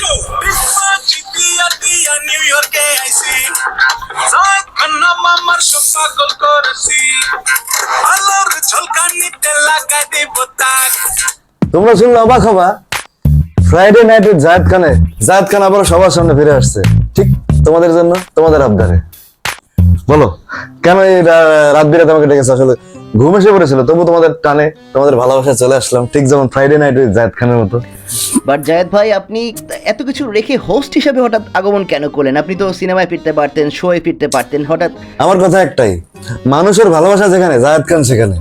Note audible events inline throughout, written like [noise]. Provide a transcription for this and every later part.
go! তাক তোমরা শুনলে অবাক হবা। ফ্রাইডে নাইটে জায়দ খানে জায়দ খান আবার সবার সামনে ফিরে আসছে। ঠিক তোমাদের জন্য, তোমাদের আবদারে। বলো কেন এই রাত বিরাতে আমাকে ডেকেছে? আসলে ঘুম এসে পড়েছিল তবু তোমাদের টানে তোমাদের ভালোবাসায় চলে আসলাম ঠিক যেমন ফ্রাইডে নাইটে জায়দ খানের মতো। বাট জায়েদ ভাই আপনি এত কিছু রেখে হোস্ট হিসেবে হঠাৎ আগমন কেন করলেন? আপনি তো সিনেমায় ফিরতে পারতেন শোয়ে ফিরতে পারতেন হঠাৎ আমার কথা একটাই মানুষের ভালোবাসা যেখানে জায়দ খান সেখানে।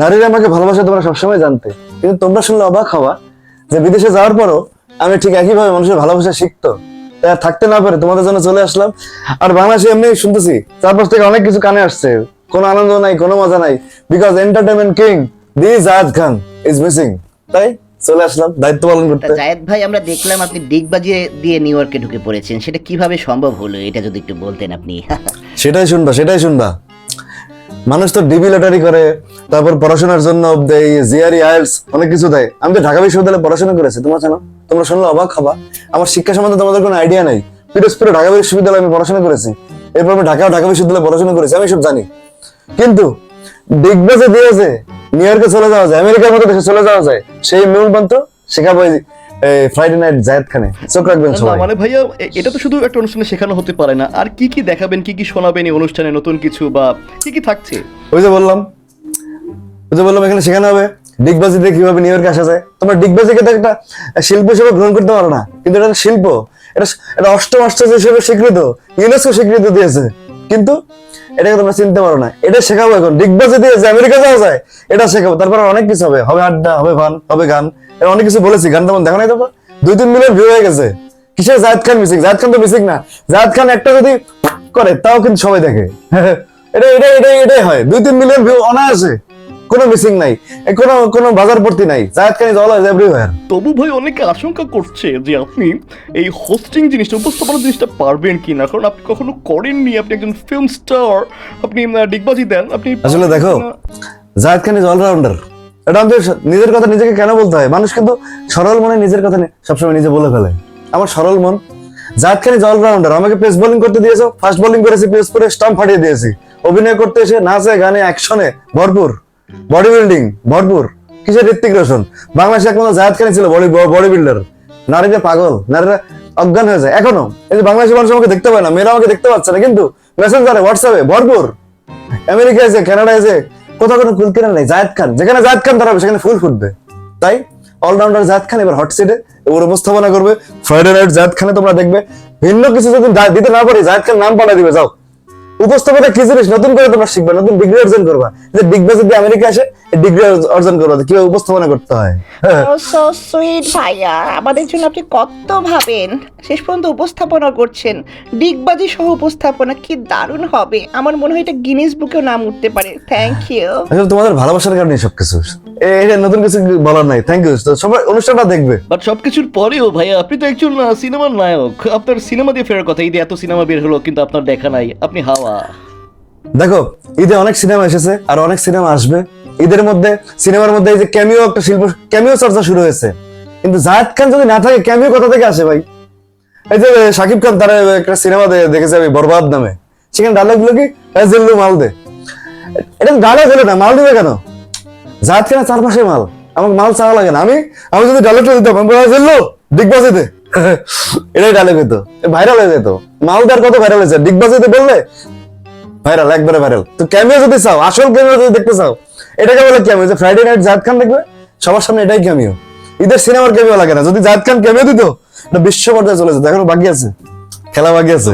নারীরা আমাকে ভালোবাসা তোমরা সবসময় জানতে কিন্তু তোমরা শুনলে অবাক হওয়া যে বিদেশে যাওয়ার পরও আমি ঠিক একইভাবে মানুষের ভালোবাসা শিখতো। থাকতে না পারে তোমাদের জন্য চলে আসলাম। আর বাংলাদেশে এমনি শুনতেছি চারপাশ থেকে অনেক কিছু কানে আসছে। কোনো আনন্দ নাই কোনো মজা নাই। Because entertainment king the Zayed Khan is missing তাই চলে আসলাম দায়িত্ব পালন করতে। জায়েদ ভাই আমরা দেখলাম আপনি ডিগ বাজিয়ে দিয়ে নিউ ইয়র্কে ঢুকে পড়েছেন। সেটা কীভাবে সম্ভব হলো? এটা যদি একটু বলতেন আপনি। সেটাই শুনবা সেটাই শুনবা। মানুষ তো ডিবি লটারি করে, তারপর পড়াশোনার জন্য দেয় জিআরই আইএলস অনেক কিছু দেয়। আমি তো ঢাকা বিশ্ববিদ্যালয়ে পড়াশোনা করেছি, তোমরা জানো? তোমরা শুনলে অবাক হবা। আমার শিক্ষা সম্বন্ধে তোমাদের কোনো আইডিয়া নাই। পিরোজপুরে ঢাকা বিশ্ববিদ্যালয়ে আমি পড়াশোনা করেছি। এরপর আমি ঢাকা ঢাকা বিশ্ববিদ্যালয়ে পড়াশোনা করেছি, আমি সব জানি। কিন্তু বিগ ডিগবাজে দিয়েছে নিউ ইয়র্কে চলে যাওয়া যায় আমেরিকার মতো দেশে চলে যাওয়া যায়, সেই মূল মন্ত্র শেখাবো ফ্রাইডে নাইট জায়েদ খানে চোখ রাখবেন সবাই। মানে ভাইয়া এটা তো শুধু একটা অনুষ্ঠানে শেখানো হতে পারে না। আর কি কি দেখাবেন কি কি শোনাবেন এই অনুষ্ঠানে নতুন কিছু বা কি কি থাকছে? ওই যে বললাম ওই যে বললাম এখানে শেখানো হবে ডিগবাজিতে কীভাবে নিউ ইয়র্কে আসা যায়। তোমরা ডিগবাজিকে তো একটা শিল্প হিসেবে গ্রহণ করতে পারো না কিন্তু এটা শিল্প। এটা এটা অষ্টম আশ্চর্য হিসেবে স্বীকৃত ইউনেস্কো স্বীকৃতি দিয়েছে। কিন্তু এটাকে তোমরা চিনতে পারো না এটা শেখাবো এখন। ডিগবাজি দিয়ে যে আমেরিকা যাওয়া যায় এটা শেখাবো। তারপর অনেক কিছু হবে হবে আড্ডা হবে ফান হবে গান। অনেক কিছু বলেছি গান তেমন দেখা নাই তোমরা দুই তিন মিলিয়ন ভিউ হয়ে গেছে। কিসের জায়দ খান মিসিং জায়দ খান তো মিসিং না। জায়দ খান একটা যদি করে তাও কিন্তু সবাই দেখে। এটা এটা এটা এটাই হয়। দুই তিন মিলিয়ন ভিউ অনায়াসে। কোনো মিসিং নাই। কোনো কোনো বাজার ভর্তি নাই। Zayed Khan is always everywhere তবু ভাই অনেকে আশঙ্কা করছে যে আপনি এই হোস্টিং জিনিসটা উপস্থাপনা জিনিসটা পারবেন কি না কারণ আপনি কখনো করেননি। আপনি একজন ফিল্ম স্টার আপনি ডিগবাজি দেন। আপনি আসলে দেখো জায়দ খান ইজ অলরাউন্ডার এটা আমাদের নিজের কথা নিজেকে কেন বলতে হয়? মানুষ কিন্তু সরল মনে নিজের কথা সবসময় নিজে বলে ফেলে। আমার সরল মন খান আমাকে পেস বোলিং করতে দিয়েছ ফার্স্ট বোলিং করেছি পেস করে স্টাম্প ফাটিয়ে দিয়েছি। অভিনয় করতে এসে নাচে, গানে অ্যাকশনে ভরপুর। বডি বিল্ডিং ভরপুর। কিসের ঋত্বিক রোশন? বাংলাদেশে একমাত্র জায়দ খানই ছিল বডি বডি বিল্ডার নারীরা পাগল, নারীরা অজ্ঞান হয়ে যায়। এখনও এই যে বাংলাদেশের মানুষ আমাকে দেখতে পায় না মেয়েরা আমাকে দেখতে পাচ্ছে না, কিন্তু মেসেঞ্জারে হোয়াটসঅ্যাপে ভরপুর। আমেরিকা আছে কানাডা আছে কোথাও কোনো ফুল কেনার নেই, জায়দ খান। যেখানে জায়দ খান দাঁড়াবে, সেখানে ফুল ফুটবে। তাই অলরাউন্ডার জায়দ খান এবার হট সিটে এবার উপস্থাপনা করবে। ফ্রাইডে নাইট জায়দ খানে তোমরা দেখবে। ভিন্ন কিছু যদি দিতে না পারি, জায়দ খান নাম পাল্টা দিবে, যাও। উপস্থাপনা কি জিনিস? নতুন করে তোমরা শিখবে নতুন ডিগ্রি অর্জন করবা। যে ডিগ্রি যদি আমেরিকা আসে ডিগ্রি অর্জন করবা কীভাবে উপস্থাপনা করতে হয়? সো সুইট ভাইয়া। আমাদের জন্য আপনি কত ভাবেন? শেষ পর্যন্ত উপস্থাপনা করছেন। ডিগবাজি সহ উপস্থাপনা কি দারুণ হবে। আমার মনে হয় এটা গিনিস বুকেও নাম উঠতে পারে। থ্যাংক ইউ আসলে তোমাদের ভালোবাসার কারণে সবকিছু। এটা নতুন কিছু বলার নাই। থ্যাংক ইউ সবাই অনুষ্ঠানটা দেখবে। বাট সবকিছুর পরেও ভাইয়া আপনি তো একজন সিনেমার নায়ক। আপনার সিনেমা দিয়ে ফেরার কথা ঈদে এত সিনেমা বের হলো কিন্তু আপনার দেখা নাই। আপনি হাওয়া। দেখো ঈদে অনেক সিনেমা এসেছে আর অনেক সিনেমা আসবে। ঈদের মধ্যে সিনেমার মধ্যে এই যে ক্যামিও একটা শিল্প ক্যামিও চর্চা শুরু হয়েছে। কিন্তু জায়েদ খান যদি না থাকে ক্যামিও কোথা থেকে আসে ভাই? এই যে শাকিব খান তার একটা সিনেমা দেখেছে আমি বরবাদ নামে। সেখানে ডায়লগগুলো কি? "এ মাল দে এটা ডায়লগ হলো না মাল দিবে কেন? জায়েদ খানের চারপাশে মাল আমাকে মাল চাওয়া লাগে না। আমি আমি যদি ডালে ডায়লগটা দিতাম, আমি জিল্লু ডিগবাজিতে [laughs] এটাই ডায়লগ হতো ভাইরাল হয়ে যেত। মাল দেওয়ার কত ভাইরাল হয়েছে ডিগবাজিতে বললে? ভাইরাল একবারে ভাইরাল তো ক্যামিও যদি চাও, আসল ক্যামিও যদি দেখতে চাও, এটাকে বলে ক্যামিও যে ফ্রাইডে নাইট জাহেদ খান দেখবে সবার সামনে এটাই ক্যামিও ঈদের সিনেমার ক্যামিও লাগে না। যদি জাহেদ খান ক্যামিও দিত বিশ্ব পর্যায়ে চলে যেত। এখনও বাকি আছে। খেলা বাকি আছে।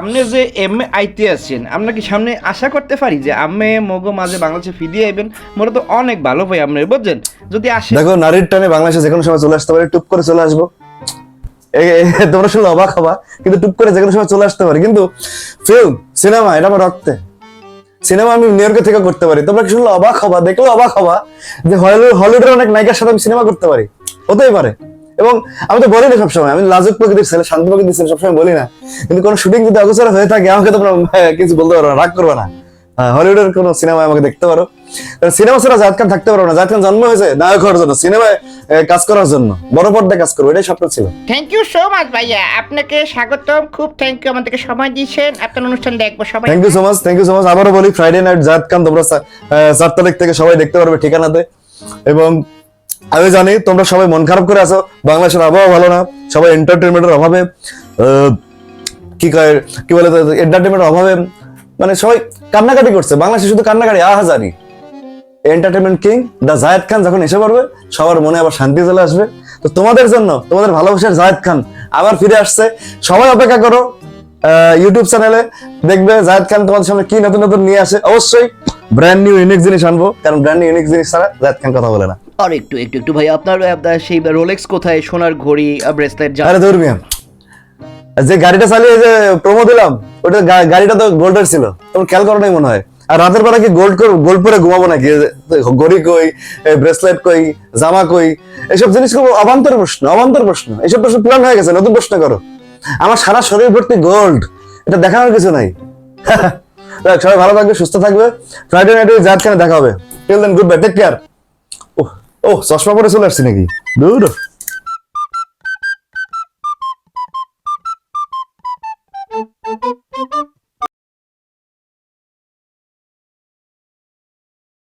আপনি যে এম আইতে আছেন আমরা কি সামনে আশা করতে পারি যে আমি মগো মাঝে বাংলাদেশে ফিরিয়ে আইবেন মোরা তো অনেক ভালো ভাই আপনি বুঝছেন? যদি আসে দেখো নারীর টানে বাংলাদেশে যে কোনো সময় চলে আসতে পারে টুপ করে চলে আসব। তোমরা শুনলে অবাক হবা কিন্তু টুপ করে যে কোনো সময় চলে আসতে পারে। কিন্তু ফিল্ম সিনেমা এটা আমার রক্তে। সিনেমা আমি নিউ ইয়র্কে থেকে করতে পারি। তোমরা কি শুনলে অবাক হবা দেখলে অবাক হবা যে হলিউড হলিউডের অনেক নায়িকার সাথে আমি সিনেমা করতে পারি। হতেই পারে। এবং আমি তো বলি না সবসময় আমি লাজুক প্রকৃতির ছেলে শান্ত প্রকৃতির ছেলে সবসময় বলি না। কিন্তু কোনো শুটিং যদি অগোচর হয়ে থাকে আমাকে তোমরা কিছু বলতে পারবে না রাগ করবে না। হ্যাঁ, হলিউডের কোনো সিনেমায় আমাকে দেখতে পারো। সিনেমা ছাড়া জাহেদ খান থাকতে পারো না। জাহেদ খান জন্ম হয়েছে নায়ক হওয়ার জন্য সিনেমায় কাজ করার জন্য। বড় পর্দায় কাজ করব এটাই স্বপ্ন ছিল। থ্যাংক ইউ সো মাচ ভাইয়া। আপনাকে স্বাগতম। খুব থ্যাংক ইউ আমাদেরকে সময় দিয়েছেন। আপনার অনুষ্ঠান দেখব সবাই। Thank you so much thank you so much আবারও বলি ফ্রাইডে নাইট জাহেদ খান তোমরা চার তারিখ থেকে সবাই দেখতে পারবে ঠিকানাতে। এবং আমি জানি তোমরা সবাই মন খারাপ করে আছো, বাংলাদেশের আবহাওয়া ভালো না, সবাই এন্টারটেনমেন্টের অভাবে কি কয়, কি বলে এন্টারটেনমেন্টের অভাবে মানে সবাই কান্নাকাটি করছে, বাংলাদেশে শুধু কান্নাকাটি আহাজারি entertainment king the Zayed Khan যখন এসে পড়বে, সবার মনে আবার শান্তি চলে আসবে। তো তোমাদের জন্য, তোমাদের ভালোবাসার জায়েদ খান আবার ফিরে আসছে। সবাই অপেক্ষা করো ইউটিউব চ্যানেলে দেখবে জায়েদ খান তোমাদের সামনে কি নতুন নতুন নিয়ে আসে। অবশ্যই ব্র্যান্ড নিউ ইউনিক জিনিস আনব, কারণ ব্র্যান্ড নিউ ইউনিক জিনিস ছাড়া জায়েদ খান কথা বলে না। আর একটু একটু একটু ভাই, আপনার সেই রোলেক্স কোথায়? সোনার ঘড়ি ব্রেসলেট যা আরে ধর্মিয়া যে গাড়িটা চালিয়ে যে প্রমো দিলাম, ওটা গাড়িটা তো গোল্ডের ছিল। তোমার খেয়াল করো নাই মনে হয়। আর রাতের বেলা কি গোল্ড গোল্ড পরে ঘুমাবো নাকি? ঘড়ি কই ব্রেসলেট কই, জামা কই? এসব জিনিস খুব অবান্তর প্রশ্ন অবান্তর প্রশ্ন। এসব প্রশ্ন প্ল্যান হয়ে গেছে, নতুন প্রশ্ন করো। আমার সারা শরীর ভর্তি গোল্ড এটা দেখানোর কিছু নাই। [laughs] সবাই ভালো থাকবে, সুস্থ থাকবে। ফ্রাইডে নাইটে খানে দেখা হবে। Till then good bye take care ও চশমা পরে চলে আসছি নাকি? দূর।